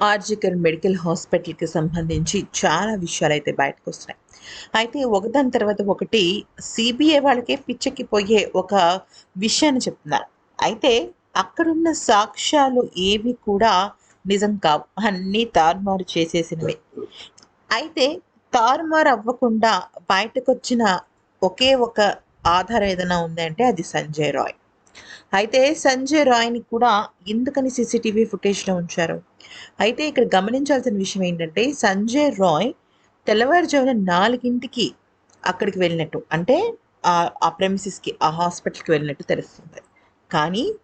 RG Kar medical హాస్పిటల్కి సంబంధించి చాలా విషయాలు అయితే బయటకు వస్తున్నాయి అయితే ఒకదాని తర్వాత ఒకటి సిబిఐ వాళ్ళకే పిచ్చెక్కిపోయే ఒక విషయాన్ని చెప్తున్నారు. అయితే అక్కడున్న సాక్ష్యాలు ఏవి కూడా నిజం కావు. అన్నీ తారుమారు చేసేసినవి. అయితే తారుమారు అవ్వకుండా బయటకు వచ్చిన ఒకే ఒక ఆధారం ఏదైనా ఉందంటే అది సంజయ్ రాయ్. అయితే సంజయ్ రాయ్ని కూడా ఎందుకని సీసీటీవీ ఫుటేజ్లో ఉంచారు? అయితే ఇక్కడ గమనించాల్సిన విషయం ఏంటంటే సంజయ్ రాయ్ తెల్లవారుజామున నాలుగింటికి అక్కడికి వెళ్ళినట్టు. అంటే ఆ- ఆ ప్రెమిసిస్కి ఆ హాస్పిటల్కి వెళ్ళినట్టు తెలుస్తుంది. కానీ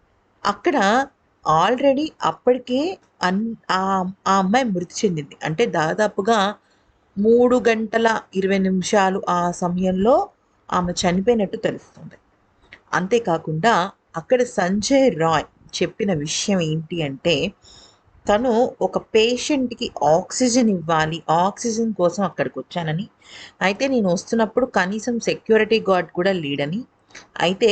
అక్కడ ఆల్రెడీ అప్పటికే అన్ ఆ ఆ అమ్మాయి మృతి చెందింది. అంటే దాదాపుగా మూడు గంటల ఇరవై నిమిషాలు ఆ సమయంలో ఆమె చనిపోయినట్టు తెలుస్తుంది. అంతేకాకుండా అక్కడ సంజయ్ రాయ్ చెప్పిన విషయం ఏంటి అంటే తను ఒక పేషెంట్కి ఆక్సిజన్ ఇవ్వాలి ఆక్సిజన్ కోసం అక్కడికి వచ్చానని. అయితే నేను వస్తున్నప్పుడు కనీసం సెక్యూరిటీ గార్డ్ కూడా లేడని. అయితే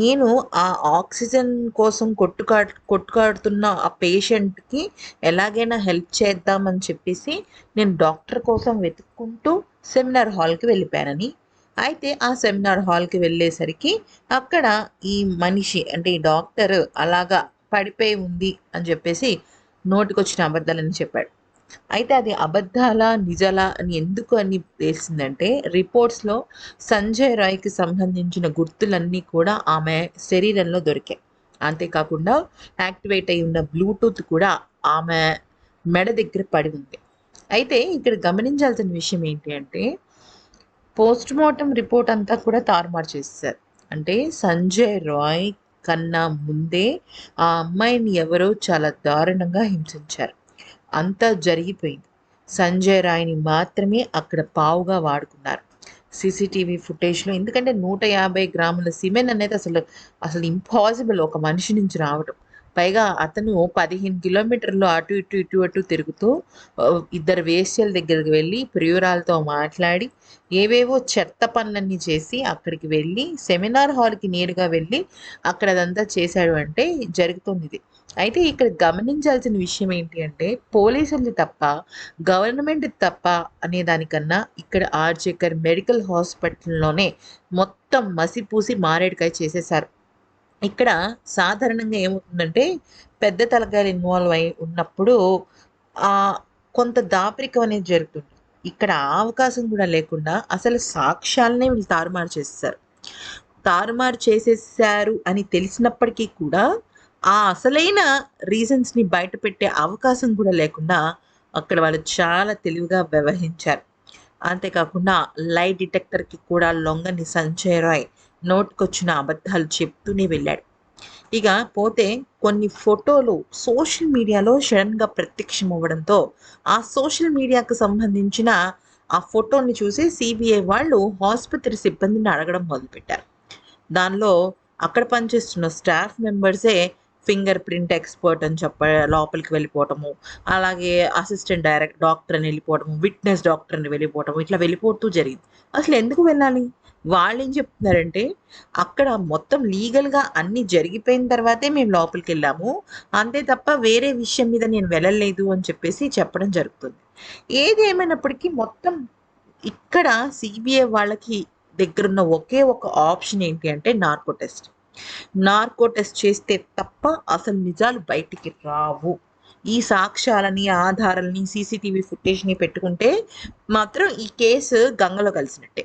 నేను ఆ ఆక్సిజన్ కోసం కొట్టుకా కొట్టుకాడుతున్న ఆ పేషెంట్కి ఎలాగైనా హెల్ప్ చేద్దామని చెప్పేసి నేను డాక్టర్ కోసం వెతుక్కుంటూ సెమినార్ హాల్కి వెళ్ళిపోయానని. అయితే ఆ సెమినార్ హాల్కి వెళ్ళేసరికి అక్కడ ఈ మనిషి అంటే ఈ డాక్టర్ అలాగా పడిపోయి ఉంది అని చెప్పేసి నోటికొచ్చిన అబద్ధాలని చెప్పాడు. అయితే అది అబద్ధాలా నిజాలా అని ఎందుకు అని తెలిసిందంటే రిపోర్ట్స్లో సంజయ్ రాయ్కి సంబంధించిన గుర్తులన్నీ కూడా ఆమె శరీరంలో దొరికాయి. అంతేకాకుండా యాక్టివేట్ అయి ఉన్న బ్లూటూత్ కూడా ఆమె మెడ దగ్గర పడి ఉంది. అయితే ఇక్కడ గమనించాల్సిన విషయం ఏంటి అంటే పోస్ట్ మార్టం రిపోర్ట్ అంతా కూడా తారుమారు చేశారు. అంటే సంజయ్ రాయ్ కన్నా ముందే ఆ అమ్మాయిని ఎవరో చాలా దారుణంగా హింసించారు. అంతా జరిగిపోయింది. సంజయ్ రాయ్ని మాత్రమే అక్కడ పావుగా వాడుకున్నారు. సీసీటీవీ ఫుటేజ్లో ఎందుకంటే నూట యాభై గ్రాముల సిమెంట్ అనేది అసలు అసలు ఇంపాసిబుల్ ఒక మనిషి నుంచి రావడం పైగా అతను పదిహేను కిలోమీటర్లు అటు ఇటు ఇటు అటు తిరుగుతూ ఇద్దరు వేశ్యల దగ్గరికి వెళ్ళి ప్రియురాలతో మాట్లాడి ఏవేవో చెత్త పనులన్నీ చేసి అక్కడికి వెళ్ళి సెమినార్ హాల్కి నేరుగా వెళ్ళి అక్కడ అదంతా చేశాడు అంటే జరుగుతుంది ఇది. అయితే ఇక్కడ గమనించాల్సిన విషయం ఏంటి అంటే పోలీసులు తప్ప గవర్నమెంట్ తప్ప అనే దానికన్నా ఇక్కడ ఆర్జేకర్ మెడికల్ హాస్పిటల్లోనే మొత్తం మసిపూసి మారేడుకాయ చేసేశారు. ఇక్కడ సాధారణంగా ఏమవుతుందంటే పెద్ద తలకాయలు ఇన్వాల్వ్ అయి ఉన్నప్పుడు ఆ కొంత దాపరికం అనేది జరుగుతుంది. ఇక్కడ అవకాశం కూడా లేకుండా అసలు సాక్ష్యాలనే వీళ్ళు తారుమారు చేస్తారు తారుమారు చేసేసారు అని తెలిసినప్పటికీ కూడా ఆ అసలైన రీజన్స్ని బయట పెట్టే అవకాశం కూడా లేకుండా అక్కడ వాళ్ళు చాలా తెలివిగా వ్యవహరించారు. అంతేకాకుండా లై డిటెక్టర్కి కూడా లొంగని సంజయ్ రాయ్ నోట్కొచ్చిన అబద్ధాలు చెప్తూనే వెళ్ళాడు. ఇక పోతే కొన్ని ఫోటోలు సోషల్ మీడియాలో సడన్గా ప్రత్యక్షం అవ్వడంతో ఆ సోషల్ మీడియాకు సంబంధించిన ఆ ఫోటోని చూసి సిబిఐ వాళ్ళు ఆసుపత్రి సిబ్బందిని అడగడం మొదలుపెట్టారు. దానిలో అక్కడ పనిచేస్తున్న స్టాఫ్ మెంబర్సే ఫింగర్ ప్రింట్ ఎక్స్పర్ట్ అని చెప్ప లోపలికి వెళ్ళిపోవటము అలాగే అసిస్టెంట్ డైరెక్ట్ డాక్టర్ అని వెళ్ళిపోవటము విట్నెస్ డాక్టర్ అని వెళ్ళిపోవటము ఇట్లా వెళ్ళిపోతూ జరిగింది. అసలు ఎందుకు వెళ్ళాలి? వాళ్ళు ఏం చెప్తున్నారంటే అక్కడ మొత్తం లీగల్గా అన్ని జరిగిపోయిన తర్వాతే మేము లోపలికి వెళ్ళాము. అంతే తప్ప వేరే విషయం మీద నేను వెళ్ళలేదు అని చెప్పేసి చెప్పడం జరుగుతుంది. ఏది ఏమైనప్పటికీ మొత్తం ఇక్కడ సిబిఐ వాళ్ళకి దగ్గరున్న ఒకే ఒక ఆప్షన్ ఏంటి అంటే నార్కో టెస్ట్ నార్కో టెస్ట్ చేస్తే తప్ప అసలు నిజాలు బయటికి రావు. ఈ సాక్ష్యాలని ఆధారాలని సీసీటీవీ ఫుటేజ్ని పెట్టుకుంటే మాత్రం ఈ కేసు గంగలో కలిసినట్టే.